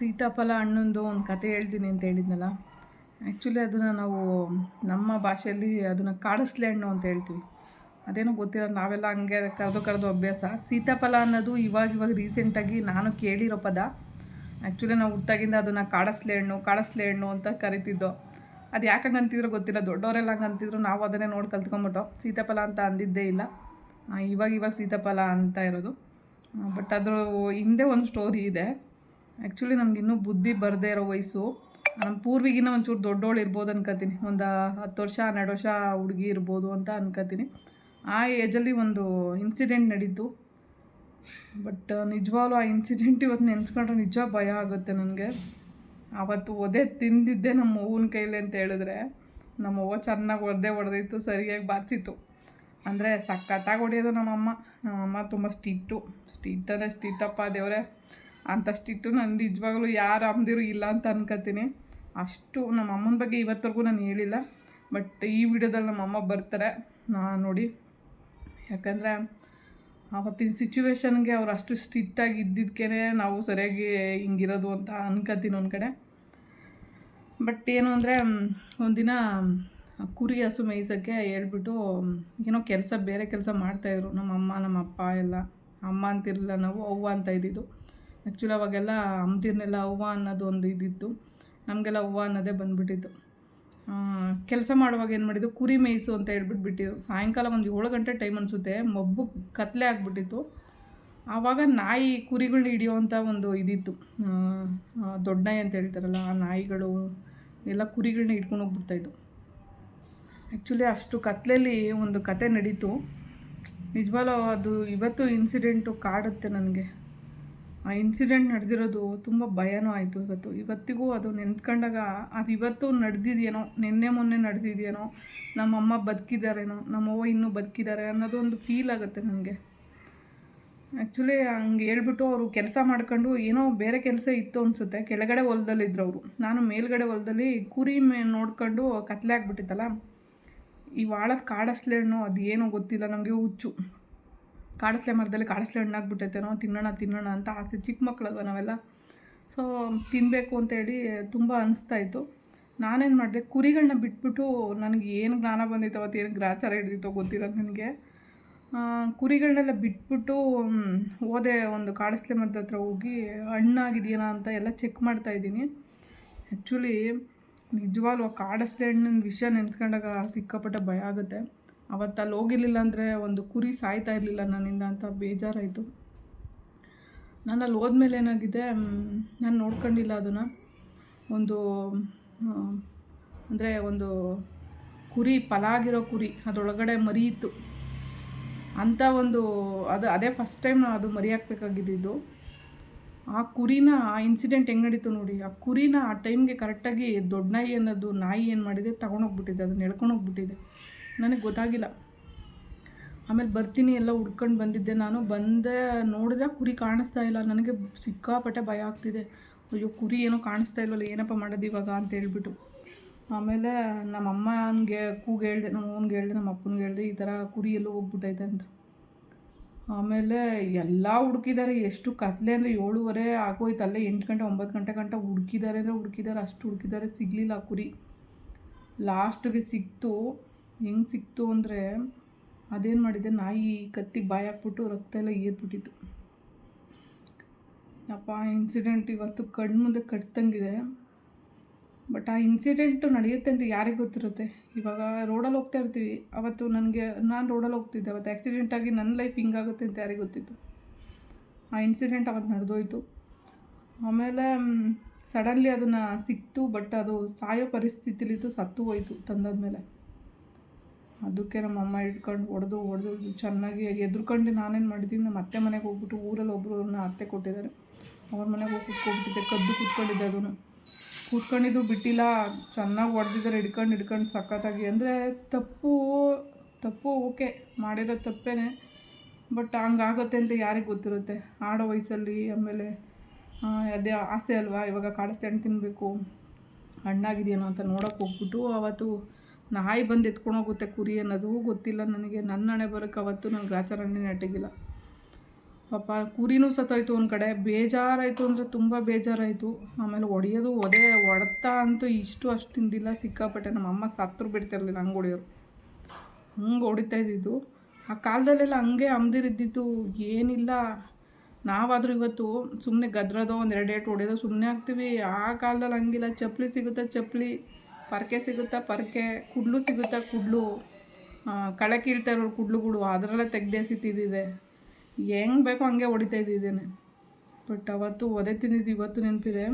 ಸೀತಾಫಲ ಹಣ್ಣೊಂದು ಒಂದು ಕತೆ ಹೇಳ್ತೀನಿ ಅಂತ ಹೇಳಿದ್ನಲ್ಲ. ಆ್ಯಕ್ಚುಲಿ ಅದನ್ನು ನಾವು ನಮ್ಮ ಭಾಷೆಯಲ್ಲಿ ಅದನ್ನು ಕಾಡಸ್ಲೆ ಹಣ್ಣು ಅಂತ ಹೇಳ್ತೀವಿ. ಅದೇನೋ ಗೊತ್ತಿಲ್ಲ, ನಾವೆಲ್ಲ ಹಂಗೆ ಕರೆದು ಕರೆದು ಅಭ್ಯಾಸ. ಸೀತಾಫಲ ಅನ್ನೋದು ಇವಾಗ ಇವಾಗ ರೀಸೆಂಟಾಗಿ ನಾನು ಕೇಳಿರೋ ಪದ. ಆ್ಯಕ್ಚುಲಿ ನಾವು ಹುಟ್ಟಾಗಿಂದ ಅದನ್ನು ಕಾಡಸ್ಲೆ ಹಣ್ಣು ಕಾಡಸ್ಲೆ ಹಣ್ಣು ಅಂತ ಕರಿತಿದ್ದೋ. ಅದು ಯಾಕೆ ಹಂಗಂತಿದ್ರು ಗೊತ್ತಿಲ್ಲ ದೊಡ್ಡವರೆಲ್ಲ ಹಂಗೆ ಅಂತಿದ್ರು, ನಾವು ಅದನ್ನೇ ನೋಡಿ ಕಲ್ತ್ಕೊಂಬಿಟ್ಟು ಸೀತಾಫಲ ಅಂತ ಅಂದಿದ್ದೇ ಇಲ್ಲ. ಇವಾಗ ಇವಾಗ ಸೀತಾಫಲ ಅಂತ ಇರೋದು. ಬಟ್ ಅದರ ಹಿಂದೆ ಒಂದು ಸ್ಟೋರಿ ಇದೆ. ಆ್ಯಕ್ಚುಲಿ ನಮ್ಗೆ ಇನ್ನೂ ಬುದ್ಧಿ ಬರದೇ ಇರೋ ವಯಸ್ಸು. ನಮ್ಮ ಪೂರ್ವಿಗಿನ ಒಂಚೂರು ದೊಡ್ಡೋಳು ಇರ್ಬೋದು ಅನ್ಕೋತೀನಿ ಒಂದು ಹತ್ತು ವರ್ಷ, ಹನ್ನೆರಡು ವರ್ಷ ಹುಡುಗಿ ಇರ್ಬೋದು ಅಂತ ಅನ್ಕೋತೀನಿ ಆ ಏಜಲ್ಲಿ ಒಂದು ಇನ್ಸಿಡೆಂಟ್ ನಡೀತು. ಬಟ್ ನಿಜವಾಗ್ಲೂ ಆ ಇನ್ಸಿಡೆಂಟ್ ಇವತ್ತು ನೆನೆಸ್ಕೊಂಡ್ರೆ ನಿಜ ಭಯ ಆಗುತ್ತೆ ನನಗೆ. ಆವತ್ತು ಒದೆ ತಿಂದಿದ್ದೆ ನಮ್ಮ ಅವ್ವನ ಕೈಲಿ ಅಂತ ಹೇಳಿದ್ರೆ. ನಮ್ಮ ಅವ್ವ ಚೆನ್ನಾಗಿ ಹೊಡೆದೇ ಹೊಡೆದಿತ್ತು ಸರಿಯಾಗಿ ಬಾರಿಸಿತ್ತು. ಅಂದರೆ ಸಖತ್ತಾಗಿ ಹೊಡೆಯೋದು ನಮ್ಮಮ್ಮ. ನಮ್ಮಮ್ಮ ತುಂಬ ಸ್ಟಿಟ್ಟು ಸ್ಟಿಟ್ ಅಂದರೆ ಸ್ಟಿಟ್ಟಪ್ಪ ದೇವರೇ. ಅಂಥ ಸ್ಟಿಟ್ಟು ನಾನು ನಿಜವಾಗ್ಲೂ ಯಾರು ಅಮ್ಮದಿರು ಇಲ್ಲ ಅಂತ ಅನ್ಕೋತೀನಿ. ಅಷ್ಟು ನಮ್ಮ ಅಮ್ಮನ ಬಗ್ಗೆ ಇವತ್ತರೆಗೂ ನಾನು ಹೇಳಿಲ್ಲ. ಬಟ್ ಈ ವಿಡಿಯೋದಲ್ಲಿ ನಮ್ಮ ಅಮ್ಮ ಬರ್ತಾರೆ. ನಾ ನೋಡಿ. ಯಾಕಂದರೆ ಆವತ್ತಿನ ಸಿಚುವೇಶನ್ಗೆ ಅವ್ರು ಅಷ್ಟು ಸ್ಟ್ರಿಕ್ಟಾಗಿ ಇದ್ದಿದ್ದಕ್ಕೇ ನಾವು ಸರಿಯಾಗಿ ಹಿಂಗಿರೋದು ಅಂತ ಅನ್ಕೋತೀನಿ ಒಂದು ಕಡೆ. ಬಟ್ ಏನು ಅಂದರೆ, ಒಂದಿನ ಕುರಿ ಹಸು ಮೇಯ್ಸೋಕ್ಕೆ ಹೇಳ್ಬಿಟ್ಟು ಏನೋ ಕೆಲಸ, ಬೇರೆ ಕೆಲಸ ಮಾಡ್ತಾಯಿದ್ರು ನಮ್ಮ ಅಮ್ಮ, ನಮ್ಮ ಅಪ್ಪ ಎಲ್ಲ. ಅಮ್ಮ ಅಂತಿರಲಿಲ್ಲ ನಾವು, ಅವ್ವ ಅಂತ ಇದ್ದಿದ್ದು. ಆ್ಯಕ್ಚುಲಿ ಅವಾಗೆಲ್ಲ ಅಮ್ದಿರ್ನೆಲ್ಲ ಹೂವು ಅನ್ನೋದು ಒಂದು ಇದಿತ್ತು. ನಮಗೆಲ್ಲ ಹೂವು ಅನ್ನೋದೇ ಬಂದುಬಿಟ್ಟಿತ್ತು. ಕೆಲಸ ಮಾಡುವಾಗ ಏನು ಮಾಡಿದ್ದು, ಕುರಿ ಮೇಯಿಸು ಅಂತ ಹೇಳ್ಬಿಟ್ಟು ಬಿಟ್ಟಿದ್ದು ಸಾಯಂಕಾಲ ಒಂದು ಏಳು ಗಂಟೆ ಟೈಮ್ ಅನಿಸುತ್ತೆ, ಮಬ್ಬು ಕತ್ತಲೆ ಆಗಿಬಿಟ್ಟಿತ್ತು. ಆವಾಗ ನಾಯಿ ಕುರಿಗಳನ್ನ ಹಿಡಿಯೋವಂಥ ಒಂದು ಇದಿತ್ತು. ದೊಡ್ಡ ನಾಯಿ ಅಂತ ಹೇಳ್ತಾರಲ್ಲ, ಆ ನಾಯಿಗಳು ಎಲ್ಲ ಕುರಿಗಳನ್ನ ಹಿಡ್ಕೊಂಡು ಹೋಗ್ಬಿಡ್ತಾಯಿತ್ತು ಆ್ಯಕ್ಚುಲಿ ಅಷ್ಟು ಕತ್ಲೆಯಲ್ಲಿ ಒಂದು ಕತೆ ನಡೀತು. ನಿಜವಾಗ್ಲೂ ಅದು ಇವತ್ತು ಇನ್ಸಿಡೆಂಟು ಕಾಡುತ್ತೆ ನನಗೆ. ಆ ಇನ್ಸಿಡೆಂಟ್ ನಡೆದಿರೋದು ತುಂಬ ಭಯನೂ ಆಯಿತು ಇವತ್ತು. ಇವತ್ತಿಗೂ ಅದು ನೆನ್ತ್ಕೊಂಡಾಗ ಅದು ಇವತ್ತು ನಡೆದಿದೆಯೇನೋ, ನಿನ್ನೆ ಮೊನ್ನೆ ನಡೆದಿದೆಯೇನೋ, ನಮ್ಮಮ್ಮ ಬದುಕಿದ್ದಾರೇನೋ ನಮ್ಮವ್ವ ಇನ್ನೂ ಬದುಕಿದ್ದಾರೆ ಅನ್ನೋದು ಒಂದು ಫೀಲ್ ಆಗುತ್ತೆ ನನಗೆ. ಆ್ಯಕ್ಚುಲಿ ಹಂಗೆ ಹೇಳ್ಬಿಟ್ಟು ಅವರು ಕೆಲಸ ಮಾಡ್ಕೊಂಡು ಏನೋ ಬೇರೆ ಕೆಲಸ ಇತ್ತು ಅನಿಸುತ್ತೆ. ಕೆಳಗಡೆ ಹೊಲದಲ್ಲಿದ್ದರು ಅವರು ನಾನು ಮೇಲ್ಗಡೆ ಹೊಲದಲ್ಲಿ ಕುರಿ ಮೇ ನೋಡ್ಕೊಂಡು ಕತ್ಲೆ ಆಗ್ಬಿಟ್ಟಿತ್ತಲ್ಲ, ಈ ವಾಳದ ಕಾಡಸ್ಲೆ ಹಣ್ಣು ಅದು ಏನೋ ಗೊತ್ತಿಲ್ಲ ನಮಗೆ ಹುಚ್ಚು. ಕಾಡಸ್ಲೆ ಮರದಲ್ಲಿ ಕಾಡಸ್ಲೆ ಹಣ್ಣು ಆಗ್ಬಿಟ್ಟೈತೇನೋ ತಿನ್ನೋಣ ತಿನ್ನೋಣ ಅಂತ ಆಸೆ ಚಿಕ್ಕ ಮಕ್ಕಳಲ್ವ ನಾವೆಲ್ಲ? ಸೊ ತಿನ್ನಬೇಕು ಅಂತೇಳಿ ತುಂಬ ಅನಿಸ್ತಾ ಇತ್ತು. ನಾನೇನು ಮಾಡಿದೆ ಕುರಿಗಳನ್ನ ಬಿಟ್ಬಿಟ್ಟು ನನಗೆ ಏನು ಜ್ಞಾನ ಬಂದಿತ್ತು ಅವತ್ತು, ಏನು ಗ್ರಾಚಾರ ಹಿಡಿದಿತ್ತೋ ಗೊತ್ತಿಲ್ಲ ನನಗೆ. ಕುರಿಗಳನ್ನೆಲ್ಲ ಬಿಟ್ಬಿಟ್ಟು ಓದೆ ಒಂದು ಕಾಡಸ್ಲೆ ಮರದ ಹತ್ರ ಹೋಗಿ ಹಣ್ಣಾಗಿದೆಯಾ ಅಂತ ಎಲ್ಲ ಚೆಕ್ ಮಾಡ್ತಾ ಇದ್ದೀನಿ. ಆ್ಯಕ್ಚುಲಿ ನಿಜವಾಗ್ಲೂ ಕಾಡಸ್ಲೆ ಹಣ್ಣಿನ ವಿಷಯ ನೆನೆಸ್ಕೊಂಡಾಗ ಸಿಕ್ಕಾಪಟ್ಟೆ ಭಯ ಆಗುತ್ತೆ. ಅವತ್ತು ಅಲ್ಲಿ ಹೋಗಿರಲಿಲ್ಲ ಅಂದರೆ ಒಂದು ಕುರಿ ಸಾಯ್ತಾ ಇರಲಿಲ್ಲ ನನ್ನಿಂದ ಅಂತ ಬೇಜಾರಾಯಿತು. ನಾನು ಅಲ್ಲಿ ಹೋದ್ಮೇಲೆ ಏನಾಗಿದೆ ನಾನು ನೋಡ್ಕೊಂಡಿಲ್ಲ ಅದನ್ನು. ಒಂದು ಅಂದರೆ ಒಂದು ಕುರಿ ಪಲಾಗಿರೋ ಕುರಿ, ಅದರೊಳಗಡೆ ಮರಿಯಿತ್ತು ಇತ್ತು ಅಂಥ ಒಂದು, ಅದು ಅದೇ ಫಸ್ಟ್ ಟೈಮ್ ಅದು ಮರಿ ಹಾಕ್ಬೇಕಾಗಿದ್ದು ಆ ಕುರಿನ, ಆ ಇನ್ಸಿಡೆಂಟ್ ಹೆಂಗೆ ನಡೀತು ನೋಡಿ, ಆ ಕುರಿನ ಆ ಟೈಮ್ಗೆ ಕರೆಕ್ಟಾಗಿ ದೊಡ್ಡ ನಾಯಿ ಅನ್ನೋದು ನಾಯಿ ಏನು ಮಾಡಿದೆ, ತಗೊಂಡೋಗ್ಬಿಟ್ಟಿದೆ, ಅದನ್ನ ಎಳ್ಕೊಂಡೋಗ್ಬಿಟ್ಟಿದೆ. ನನಗೆ ಗೊತ್ತಾಗಿಲ್ಲ. ಆಮೇಲೆ ಬರ್ತೀನಿ ಎಲ್ಲ ಹುಡ್ಕೊಂಡು ಬಂದಿದ್ದೆ. ನಾನು ಬಂದೆ ನೋಡಿದ್ರೆ ಕುರಿ ಕಾಣಿಸ್ತಾ ಇಲ್ಲ. ನನಗೆ ಸಿಕ್ಕಾಪಟ್ಟೆ ಭಯ ಆಗ್ತಿದೆ. ಅಯ್ಯೋ, ಕುರಿ ಏನೋ ಕಾಣಿಸ್ತಾ ಇಲ್ವಲ್ಲ, ಏನಪ್ಪ ಮಾಡೋದು ಇವಾಗ ಅಂತ ಹೇಳ್ಬಿಟ್ಟು. ಆಮೇಲೆ ನಮ್ಮ ಅಮ್ಮನಿಗೆ ಕೂಗೆ ಹೇಳಿದೆ, ನಮ್ಮ ಅವ್ನಿಗೆ ಹೇಳಿದೆ, ನಮ್ಮ ಅಪ್ಪನಿಗೆ ಹೇಳಿದೆ, ಈ ಥರ ಕುರಿ ಎಲ್ಲೋ ಹೋಗ್ಬಿಟ್ಟೈತೆ ಅಂತ. ಆಮೇಲೆ ಎಲ್ಲ ಹುಡುಕಿದ್ದಾರೆ ಎಷ್ಟು ಕತ್ಲೆ ಅಂದರೆ ಏಳುವರೆ ಆಗೋಯ್ತು. ಅಲ್ಲೇ ಎಂಟು ಗಂಟೆ, ಒಂಬತ್ತು ಗಂಟೆ ಗಂಟ ಹುಡುಕಿದ್ದಾರೆ ಅಂದರೆ ಹುಡುಕಿದ್ದಾರೆ ಅಷ್ಟು ಹುಡುಕಿದ್ದಾರೆ ಸಿಗಲಿಲ್ಲ ಕುರಿ. ಲಾಸ್ಟಿಗೆ ಸಿಕ್ತು. ಹೆಂಗೆ ಸಿಕ್ತು ಅಂದರೆ ಅದೇನು ಮಾಡಿದೆ, ನಾಯಿ ಕತ್ತಿ ಬಾಯಿ ಹಾಕ್ಬಿಟ್ಟು ರಕ್ತ ಎಲ್ಲ ಏರ್ಬಿಟ್ಟಿತ್ತು. ಅಪ್ಪ ಇನ್ಸಿಡೆಂಟ್ ಇವತ್ತು ಕಣ್ಣು ಮುಂದೆ ಕಟ್ತಂಗಿದೆ. ಬಟ್ ಆ ಇನ್ಸಿಡೆಂಟು ನಡೆಯುತ್ತೆ ಅಂತ ಯಾರಿಗೆ ಗೊತ್ತಿರುತ್ತೆ? ಇವಾಗ ರೋಡಲ್ಲಿ ಹೋಗ್ತಾ ಇರ್ತೀವಿ. ಅವತ್ತು ನನಗೆ, ನಾನು ರೋಡಲ್ಲಿ ಹೋಗ್ತಿದ್ದೆ. ಅವತ್ತು ಆ್ಯಕ್ಸಿಡೆಂಟ್ ಆಗಿ ನನ್ನ ಲೈಫ್ ಹಿಂಗಾಗುತ್ತೆ ಅಂತ ಯಾರಿಗೆ ಗೊತ್ತಿತ್ತು? ಆ ಇನ್ಸಿಡೆಂಟ್ ಅವತ್ತು ನಡೆದೋಯ್ತು. ಆಮೇಲೆ ಸಡನ್ಲಿ ಅದನ್ನು ಸಿಕ್ತು ಬಟ್ ಅದು ಸಾಯೋ ಪರಿಸ್ಥಿತಿಲಿತ್ತು ಸತ್ತು ಹೋಯ್ತು ತಂದಾದ್ಮೇಲೆ. ಅದಕ್ಕೆ ನಮ್ಮ ಅಮ್ಮ ಹಿಡ್ಕೊಂಡು ಹೊಡೆದು ಹೊಡೆದು ಚೆನ್ನಾಗಿ ಎದ್ರುಕೊಂಡು ನಾನೇನು ಮಾಡಿದ್ದೀನಿ, ನಮ್ಮ ಅತ್ತೆ ಮನೆಗೆ ಹೋಗ್ಬಿಟ್ಟು ಊರಲ್ಲಿ ಒಬ್ಬರನ್ನ ಅತ್ತೆ ಕೊಟ್ಟಿದ್ದಾರೆ. ಅವ್ರ ಮನೆಗೆ ಹೋಗಿ ಕುತ್ಕೊಂಡ್ಬಿಟ್ಟಿದ್ದೆ ಕದ್ದು ಕೂತ್ಕೊಂಡಿದ್ದೆ ಅದನ್ನು. ಕೂತ್ಕೊಂಡಿದ್ದು ಬಿಟ್ಟಿಲ್ಲ, ಚೆನ್ನಾಗಿ ಹೊಡೆದಿದ್ದಾರೆ, ಹಿಡ್ಕೊಂಡು ಹಿಡ್ಕೊಂಡು ಸಖತ್ತಾಗಿ. ಅಂದರೆ ತಪ್ಪು ತಪ್ಪು ಓಕೆ, ಮಾಡಿರೋ ತಪ್ಪೇ ಬಟ್ ಹಂಗಾಗುತ್ತೆ ಅಂತ ಯಾರಿಗೆ ಗೊತ್ತಿರುತ್ತೆ? ಆಡೋ ವಯಸ್ಸಲ್ಲಿ ಆಮೇಲೆ ಅದೇ ಆಸೆ ಅಲ್ವಾ? ಇವಾಗ ಕಾಡಿಸ್ತೆ ಹಣ್ಣು ತಿನ್ನಬೇಕು ಹಣ್ಣಾಗಿದೆಯೇನೋ ಅಂತ ನೋಡೋಕೆ ಹೋಗ್ಬಿಟ್ಟು ಅವತ್ತು ನಾಯಿ ಬಂದು ಎತ್ಕೊಂಡು ಹೋಗುತ್ತೆ ಕುರಿ ಅನ್ನೋದು. ಗೊತ್ತಿಲ್ಲ ನನಗೆ. ನನ್ನ ಹಣೆ ಬರೋಕ್ಕೆ ಅವತ್ತು ನಾನು ಗ್ರಾಚಾರಣೆ ನೆಟ್ಟಿಗಿಲ್ಲ. ಪಾಪ, ಕುರಿನೂ ಸತ್ತೋಯ್ತು ಒಂದು ಕಡೆ. ಬೇಜಾರಾಯಿತು ಅಂದರೆ ತುಂಬ ಬೇಜಾರಾಯಿತು. ಆಮೇಲೆ ಹೊಡೆಯೋದು ಒದೆ, ಒಡತಾ ಅಂತೂ ಇಷ್ಟು ಅಷ್ಟು ತಿಂದಿಲ್ಲ ಸಿಕ್ಕಾಪಟ್ಟೆ ನಮ್ಮ ಅಮ್ಮ ಸತ್ರು ಬಿಡ್ತಿರಲಿಲ್ಲ ಹಂಗೆ ಹೊಡೆಯೋರು ಹಂಗೆ ಹೊಡಿತಾ ಇದ್ದಿದ್ದು. ಆ ಕಾಲದಲ್ಲೆಲ್ಲ ಹಂಗೆ ಅಮ್ದಿರಿದ್ದಿತ್ತು ಏನಿಲ್ಲ. ನಾವಾದರೂ ಇವತ್ತು ಸುಮ್ಮನೆ ಗದ್ರೋದೋ ಒಂದು ಎರಡು ಏಟು ಹೊಡೆಯೋದೋ ಸುಮ್ಮನೆ ಆಗ್ತೀವಿ. ಆ ಕಾಲದಲ್ಲಿ ಹಂಗಿಲ್ಲ. ಚಪ್ಪಲಿ ಸಿಗುತ್ತೆ, ಚಪ್ಪಲಿ. ಪರ್ಕೆ ಸಿಗುತ್ತಾ ಪರಕೆ ಕುಡ್ಲು ಸಿಗುತ್ತಾ ಕುಡ್ಲು ಕಳೆ ಕೀಳ್ತಾ ಇರೋರು ಕುಡ್ಲುಗಳು ಅದರಲ್ಲೇ ತೆಗ್ದೆಸಿತಿದ್ದಿದೆ ಹೆಂಗೆ ಬೇಕೋ ಹಂಗೆ ಹೊಡಿತಾ ಇದ್ದಿದ್ದೇನೆ. ಬಟ್ ಅವತ್ತು ಒದೆ ತಿಂದಿದ್ದು ಇವತ್ತು ನೆನಪಿದೆ.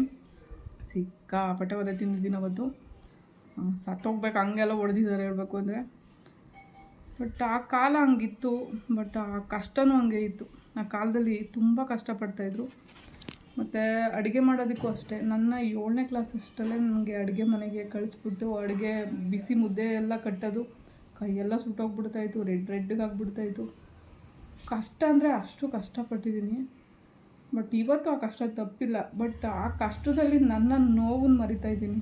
ಸಿಕ್ಕಾಪಟ್ಟೆ ಒದೆ ತಿಂದಿದ್ದೀನಿ ಅವತ್ತು. ಸತ್ತೋಗ್ಬೇಕು, ಹಂಗೆಲ್ಲ ಹೊಡೆದಿದ್ದಾರೆ ಹೇಳ್ಬೇಕು ಅಂದರೆ. ಬಟ್ ಆ ಕಾಲ ಹಂಗಿತ್ತು. ಬಟ್ ಆ ಕಷ್ಟನೂ ಹಂಗೆ ಇತ್ತು. ಆ ಕಾಲದಲ್ಲಿ ತುಂಬ ಕಷ್ಟಪಡ್ತಾಯಿದ್ರು ಮತ್ತು ಅಡುಗೆ ಮಾಡೋದಕ್ಕೂ ಅಷ್ಟೇ. ನನ್ನ ಏಳನೇ ಕ್ಲಾಸ್ ಅಷ್ಟಲ್ಲೇ ನನಗೆ ಅಡುಗೆ ಮನೆಗೆ ಕಳಿಸ್ಬಿಟ್ಟು ಅಡುಗೆ ಬಿಸಿ ಮುದ್ದೆ ಎಲ್ಲ ಕಟ್ಟೋದು, ಕೈಯೆಲ್ಲ ಸುಟ್ಟೋಗ್ಬಿಡ್ತಾಯಿತ್ತು ರೆಡ್ ರೆಡ್ಗೆ ಆಗ್ಬಿಡ್ತಾಯಿತ್ತು ಕಷ್ಟ ಅಂದರೆ ಅಷ್ಟು ಕಷ್ಟಪಟ್ಟಿದ್ದೀನಿ. ಬಟ್ ಇವತ್ತು ಆ ಕಷ್ಟ ತಪ್ಪಿಲ್ಲ. ಬಟ್ ಆ ಕಷ್ಟದಲ್ಲಿ ನನ್ನ ನೋವನ್ನು ಮರಿತಾ ಇದ್ದೀನಿ.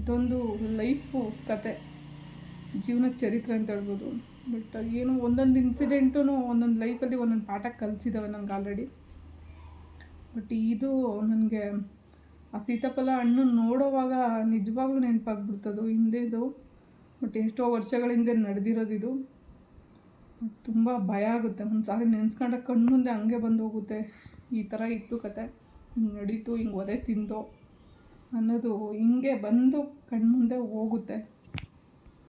ಇದೊಂದು ಲೈಫು ಕತೆ. ಜೀವನ ಚರಿತ್ರೆ ಅಂತ ಹೇಳ್ಬೋದು. ಬಟ್ ಏನು ಒಂದೊಂದು ಇನ್ಸಿಡೆಂಟು ಒಂದೊಂದು ಲೈಫಲ್ಲಿ ಒಂದೊಂದು ಪಾಠ ಕಲಿಸಿದ್ದಾವೆ ನನಗೆ ಆಲ್ರೆಡಿ ಬಟ್ ಇದು ನನಗೆ ಆ ಸೀತಾಫಲ ಹಣ್ಣು ನೋಡೋವಾಗ ನಿಜವಾಗ್ಲೂ ನೆನಪಾಗ್ಬಿಡ್ತದು. ಹಿಂದೆದು ಬಟ್ ಎಷ್ಟೋ ವರ್ಷಗಳ ಹಿಂದೆ ನಡೆದಿರೋದು ತುಂಬ ಭಯ ಆಗುತ್ತೆ. ಒಂದು ಸಾರಿ ನೆನೆಸ್ಕೊಂಡ್ರೆ ಕಣ್ಣು ಮುಂದೆ ಹಂಗೆ ಬಂದು ಹೋಗುತ್ತೆ. ಈ ಥರ ಇತ್ತು ಕತೆ. ಹಿಂಗೆ ನಡೀತು, ಹಿಂಗೆ ಒದೆ ತಿಂದೋ ಅನ್ನೋದು ಹಿಂಗೆ ಬಂದು ಕಣ್ಮುಂದೆ ಹೋಗುತ್ತೆ.